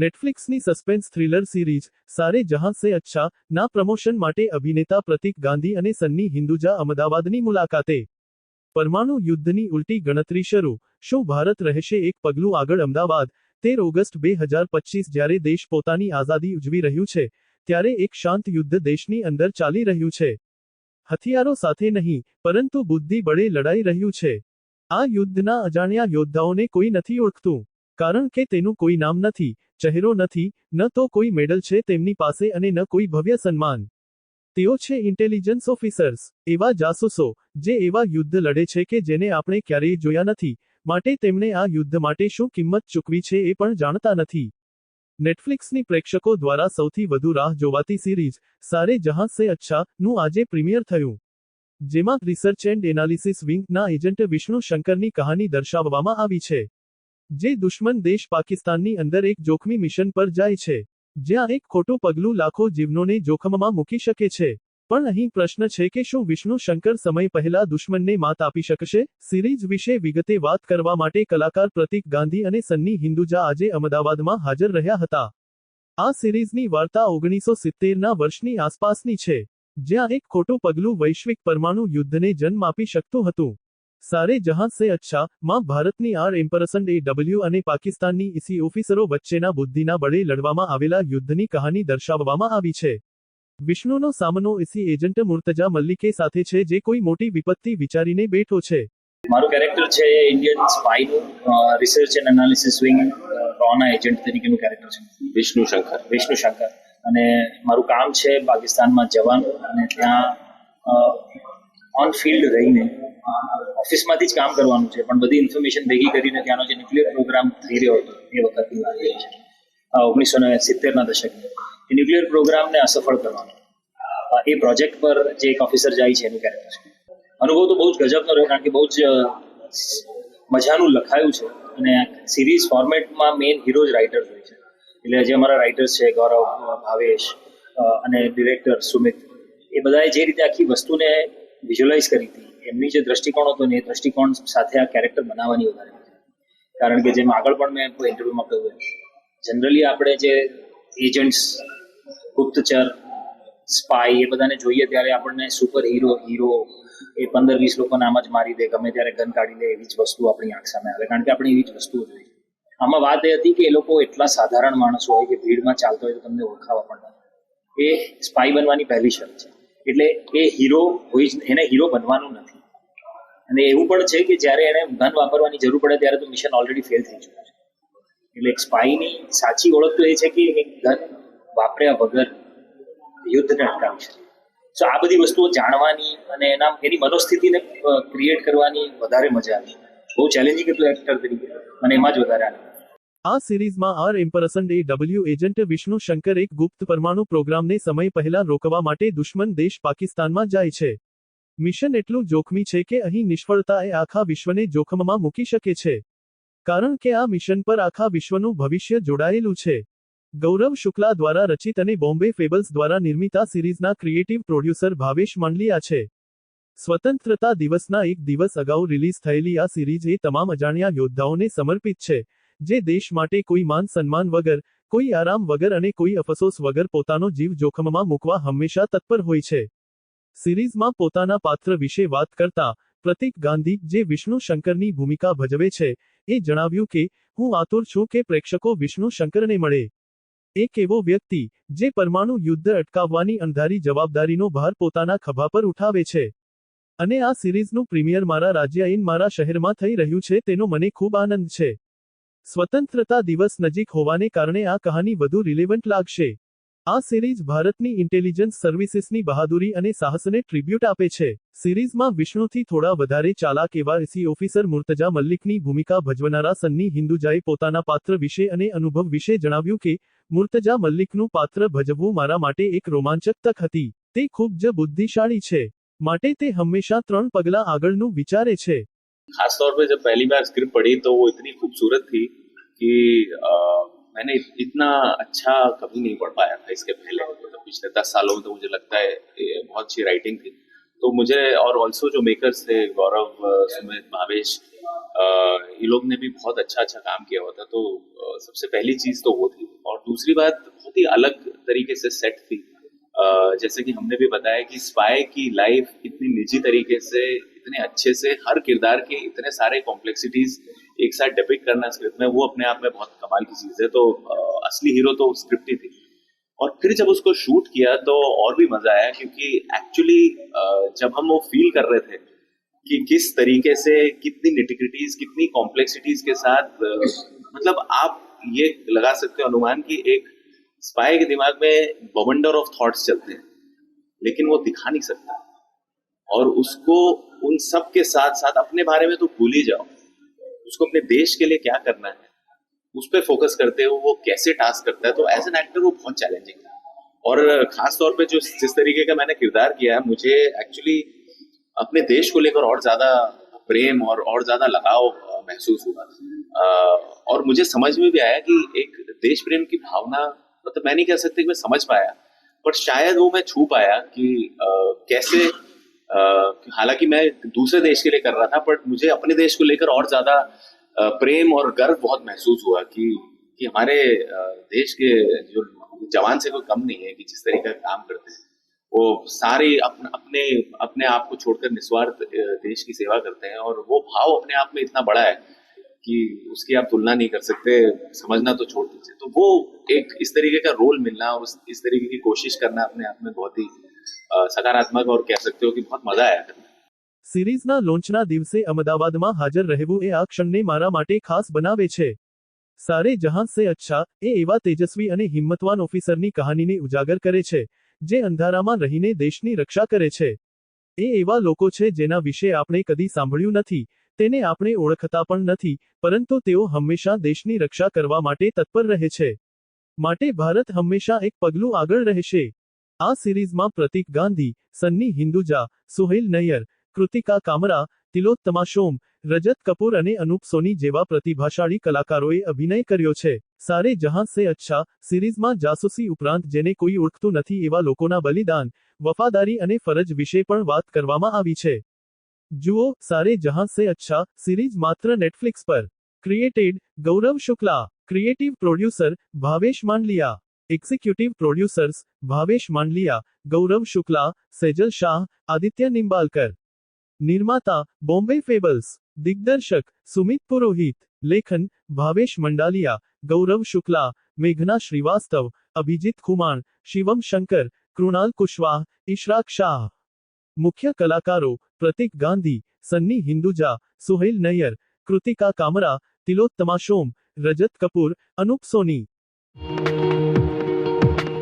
નેટફ્લિક્સની suspense thriller series, સારે જહાં સે અચ્છા, ના પ્રમોશન માટે અભિનેતા પ્રતિક ગાંધી અને સન્ની હિન્દુજા અમદાવાદની મુલાકાતે. પરમાણુ યુદ્ધની ઉલટી ગણતરી શરૂ, શું ભારત રહેશે એક પગલું આગળ અમદાવાદ, તેર ઓગસ્ટ બે હજાર પચીસ જ્યારે દેશ પોતાની આઝાદી ઉજવી રહ્યું છે, ત્યારે એક શાંત યુદ્ધ દેશની અંદર ચાલી રહ્યું છે. હથિયારો સાથે નહીં, પરંતુ બુદ્ધિ બળે લડાઈ રહ્યું છે. આ યુદ્ધના અજાણ્યા યોદ્ધાઓને કોઈ નથી ઓળખતું, કારણ કે તેનું કોઈ નામ નથી ચહેરો નથી, ન તો કોઈ મેડલ છે તેમની પાસે અને ન કોઈ ભવ્ય સન્માન. તેઓ છે ઇન્ટેલિજન્સ ઓફિસર્સ, એવા જાસૂસો, જે એવા યુદ્ધ લડે છે કે જેને આપણે ક્યારેય જોયા નથી, માટે તેમણે આ યુદ્ધ માટે શું કિંમત ચૂકવી છે એ પણ જાણતા નથી. નેટફ્લિક્સની પ્રેક્ષકો દ્વારા સૌથી વધુ રાહ જોવાતી સિરીઝ, સારે જહાં સે અચ્છા, નું આજે પ્રીમિયર થયું. જેમાં રિસર્ચ એન્ડ એનાલિસિસ વિંગના એજન્ટ વિષ્ણુ શંકરની કહાની દર્શાવવામાં આવી છે. જે દુશ્મન દેશ પાકિસ્તાનની અંદર એક જોખમી મિશન પર જાય છે, જ્યાં એક ખોટું પગલું લાખો જીવનોને જોખમમાં મૂકી શકે છે. પણ અહીં પ્રશ્ન છે કે શું વિષ્ણુ શંકર સમય પહેલા દુશ્મનને માત આપી શકશે? સિરીઝ વિશે વિગતે વાત કરવા માટે કલાકાર પ્રતિક ગાંધી અને સન્ની હિન્દુજા આજે અમદાવાદમાં હાજર રહ્યા હતા. આ સિરીઝની વાર્તા ઓગણીસો સિત્તેરના વર્ષની આસપાસની છે, જ્યાં એક ખોટું પગલું વૈશ્વિક પરમાણુ યુદ્ધને જન્મ આપી શકતું હતું. સારે જહાં સે અચ્છા માં ભારતની આર એમ્પરસન એ ડબલ્યુ અને પાકિસ્તાનની ઇસી ઓફિસરો વચ્ચેના બુદ્ધિના બળે લડવામાં આવેલા યુદ્ધની કહાની દર્શાવવામાં આવી છે. વિષ્ણુનો સામનો ઇસી એજન્ટ મુર્તજા મલ્લિકે સાથે છે જે કોઈ મોટી વિપત્તિ વિચારીને બેઠો છે. મારું કેરેક્ટર છે ઇન્ડિયન સ્પાયનું રિસર્ચ એન્ડ એનાલિસિસ વિંગ રોના એજન્ટ તરીકેનું કેરેક્ટર છે. વિષ્ણુ શંકર. વિષ્ણુ શંકર. અને મારું કામ છે પાકિસ્તાનમાં જવાનું અને ત્યાં ઓન ફિલ્ડ રહીને ઓફિસમાંથી જ કામ કરવાનું છે. પણ બધી ઇન્ફોર્મેશન ભેગી કરીને ત્યાંનો જે ન્યુક્લિયર પ્રોગ્રામ થઈ રહ્યો હતો, એ વખતની વાત છે. ઓગણીસો ને સિત્તેરના દશકની. એ ન્યુક્લિયર પ્રોગ્રામને અસફળ કરવાનો. એ પ્રોજેક્ટ પર જે એક ઓફિસર જાય છે એનું કેરેક્ટર છે. અનુભવ તો બહુ જ ગજબનો રહ્યો, કારણ કે બહુ જ મજાનું લખાયું છે. અને સિરીઝ ફોર્મેટમાં મેઇન હીરો જ રાઇટર્સ હોય છે. એટલે જે અમારા રાઇટર્સ છે, ગૌરવ, ભાવેશ અને ડિરેક્ટર સુમિત, એ બધાએ જે રીતે આખી વસ્તુને વિઝ્યુઅલાઇઝ કરી હતી. એમની જે દ્રષ્ટિકોણ હતો ને એ દ્રષ્ટિકોણ સાથે આ કેરેક્ટર બનાવવાની વધારે કારણ કે જેમ આગળ પણ મેં ઇન્ટરવ્યુમાં કહ્યું જનરલી આપણે જે એજન્ટ્સ ગુપ્તચર સ્પાય એ બધાને જોઈએ ત્યારે આપણને સુપર હીરો હીરો એ પંદર વીસ લોકોને આમ જ મારી દે, ગમે ત્યારે ગન કાઢી લે, એવી જ વસ્તુ આપણી આંખ સામે આવે. કારણ કે આપણે એવી જ વસ્તુઓ જોઈએ આમાં વાત એ હતી કે એ લોકો એટલા સાધારણ માણસો હોય કે ભીડમાં ચાલતો હોય તો તમને ઓળખાવા પણ એ સ્પાય બનવાની પહેલી શરત છે. એટલે એ હીરો હોય એને હીરો બનવાનું નથી. અને એવું પણ છે કે જ્યારે એને ગન વાપરવાની જરૂર પડે ત્યારે તો મિશન ઓલરેડી ફેલ થઈ ચૂક્યું છે. એટલે એક સ્પાઈની સાચી ઓળખ તો એ છે કે એક ગન વાપર્યા વગર યુદ્ધને અટકાવી શકે. સો આ બધી વસ્તુઓ જાણવાની અને એના એની મનોસ્થિતિને ક્રિએટ કરવાની વધારે મજા આવી. બહુ ચેલેન્જિંગ હતું એક્ટર તરીકે. અને એમાં જ વધારે આનંદ આ સિરીઝમાં R ampersand A W agent Vishnu Shankar એક ગુપ્ત પરમાણુ પ્રોગ્રામને સમય પહેલા રોકવા માટે દુશ્મન દેશ પાકિસ્તાનમાં જાય છે. મિશન એટલું જોખમી છે કે અહીં નિષ્ફળતા એ આખા વિશ્વને જોખમમાં મૂકી શકે છે. કારણ કે આ મિશન પર આખા વિશ્વનું ભવિષ્ય જોડાયેલું છે. ગૌરવ શુક્લા દ્વારા રચિત અને બોમ્બે ફેબલ્સ દ્વારા નિર્મિત આ સિરીઝના ક્રિએટિવ પ્રોડ્યુસર ભાવેશ માંડલિયા છે. સ્વતંત્રતા દિવસના એક દિવસ અગાઉ રિલીઝ થયેલી આ સિરીઝ એ તમામ અજાણ્યા યોદ્ધાઓને સમર્પિત છે. જે દેશ માટે કોઈ માન સન્માન વગર, કોઈ આરામ વગર અને કોઈ અફસોસ વગર પોતાનો જીવ જોખમમાં મૂકવા હંમેશા તત્પર હોય છે. સિરીઝમાં પોતાના પાત્ર વિશે વાત કરતા, પ્રતિક ગાંધી જે વિષ્ણુ શંકરની ભૂમિકા ભજવે છે, એ જણાવ્યું કે, હું આતુર છું કે પ્રેક્ષકો વિષ્ણુ શંકરને મળે. એક એવો વ્યક્તિ, જે પરમાણુ યુદ્ધ અટકાવવાની અંધારી જવાબદારીનો ભાર પોતાના ખભા પર ઉઠાવે છે. અને આ સિરીઝનું પ્રીમિયર મારા રાજ્ય ઇન મારા શહેરમાં થઈ રહ્યું છે, તેનો મને ખૂબ આનંદ છે. સ્વતંત્રતા દિવસ નજીક હોવાને કારણે આ કહાની વધુ રિલેવન્ટ લાગશે. આ સિરીઝ ભારતની ઇન્ટેલિજન્સ સર્વિસીસની બહાદુરી અને સાહસને ટ્રિબ્યુટ આપે છે. સિરીઝમાં વિષ્ણુથી થોડા વધારે ચાલાક એવા એસી ઓફિસર મુર્તજા મલ્લિકની ભૂમિકા ભજવનારા સન્ની હિન્દુજાએ પોતાના પાત્ર વિશે અને અનુભવ વિશે જણાવ્યું કે, મુર્તજા મલ્લિકનું પાત્ર ભજવવું મારા માટે એક રોમાંચક તક હતી. તે ખૂબ જ બુદ્ધિશાળી છે. માટે તે હંમેશા ત્રણ પગલાં આગળનું વિચારે છે. खास तौर पे जब पहली बार स्क्रिप्ट पढ़ी तो वो इतनी खूबसूरत थी कि अ, मैंने इतना अच्छा कभी नहीं पढ़ पाया था इसके पहले मतलब तो पिछले दस सालों में तो मुझे लगता है बहुत अच्छी राइटिंग थी। तो मुझे और ऑल्सो जो मेकर्स थे गौरव सुमित महावेश ये लोग ने भी बहुत अच्छा अच्छा काम किया हुआ था। तो सबसे पहली चीज़ तो वो थी। और दूसरी बात बहुत ही अलग तरीके से सेट थी। जैसे कि हमने भी बताया कि स्पाई की लाइफ इतनी निजी तरीके से इतने अच्छे से हर किरदार के इतने सारे कॉम्प्लेक्सिटीज एक साथ डिपिक्ट करना स्क्रिप्ट में वो अपने आप में बहुत कमाल की चीज़ है। तो अ, असली हीरो तो स्क्रिप्ट ही थी। और फिर जब उसको शूट किया तो और भी मज़ा आया क्योंकि एक्चुअली जब हम वो फील कर रहे थे कि किस तरीके से कितनी निटिग्रिटीज कितनी कॉम्प्लेक्सिटीज के साथ मतलब आप ये लगा सकते हो अनुमान कि एक स्पाई के दिमाग में बवंडर ऑफ़ थॉट्स चलते हैं लेकिन वो दिखा नहीं सकता। और उसको उन सब के साथ साथ अपने बारे में तो भूल ही जाओ। उसको अपने देश के लिए क्या करना है? उस पर फोकस करते हो, वो कैसे टास्क करता है? तो एज एन एक्टर वो बहुत चैलेंजिंग था। और खास तौर पे जो जिस तरीके का मैंने किरदार किया है, मुझे एक्चुअली अपने देश को लेकर और ज़्यादा प्रेम और और ज़्यादा लगाव महसूस हुआ। और मुझे समझ में भी आया कि एक देश प्रेम की भावना मतलब मैं नहीं कह सकती कि मैं समझ पाया, पर शायद वो मैं छू पाया कि कैसे हालाँकि मैं दूसरे देश के लिए कर रहा था बट मुझे अपने देश को लेकर और ज़्यादा प्रेम और गर्व बहुत महसूस हुआ कि कि हमारे देश के जो जवान से कोई कम नहीं है कि जिस तरीके का काम करते हैं। वो सारे अपने अपने अपने आप को छोड़कर निस्वार्थ देश की सेवा करते हैं और वो भाव अपने आप में इतना बड़ा है कि उसकी आप तुलना नहीं कर सकते, समझना तो छोड़ दीजिए। तो वो एक इस तरीके का रोल मिलना और इस तरीके की कोशिश करना अपने आप में बहुत ही सकारात्मक और कह सकते हो कि बहुत मजा आया करने में। સિરીઝના લોન્ચના દિવસે અમદાવાદમાં હાજર રહેવું એ આ ક્ષણને મારા માટે ખાસ બનાવે છે સારે જહાં સે અચ્છા એ એવા તેજસ્વી અને હિંમતવાન ઓફિસરની કહાનીને ઉજાગર કરે છે જે અંધારામાં રહીને દેશની રક્ષા કરે છે એ એવા લોકો છે જેના વિશે આપણે કદી સાંભળ્યું નથી તેને આપણે ઓળખતા પણ નથી પરંતુ તેઓ હંમેશા દેશની રક્ષા કરવા માટે તત્પર રહે છે માટે ભારત હંમેશા એક પગલું આગળ રહેશે આ સિરીઝમાં પ્રતીક ગાંધી, સન્ની હિન્દુજા સુહેલ નૈયર, કૃતિકા કામરા, તિલોત્તમા શોમ રજત કપૂર અને અનુપ સોની જેવા પ્રતિભાશાળી કલાકારોએ અભિનય કર્યો છે. સારે જહાં સે અચ્છા સિરીઝમાં જાસૂસી ઉપરાંત જેને કોઈ ઓળખતું નથી એવા લોકોના બલિદાન, વફાદારી અને ફરજ વિશે પણ વાત કરવામાં આવી છે. જુઓ, સારે જહાં સે અચ્છા સિરીઝ માત્ર નેટફ્લિક્સ પર. Created Gaurav Shukla, creative producer Bhavesh Mandalia. Executive producers Bhavesh Mandalia, Gaurav Shukla, Sejal Shah, Aditya Nimbalkar. નિર્માતા બોમ્બે ફેબલ્સ. દિગ્દર્શક સુમિત પુરોહિત. લેખન ભાવેશ મંડાલિયા, ગૌરવ શુક્લા, મેઘના શ્રીવાસ્તવ, અભિજીત ખુમાણ, શિવમ શંકર, કૃણાલ કુશવાહ ઇશરાક શાહ. મુખ્ય કલાકારો પ્રતિક ગાંધી, સન્ની હિન્દુજા સુહેલ નૈયર, કૃતિકા કામરા તિલોત્તમા શોમ રજત કપૂર, અનુપ સોની.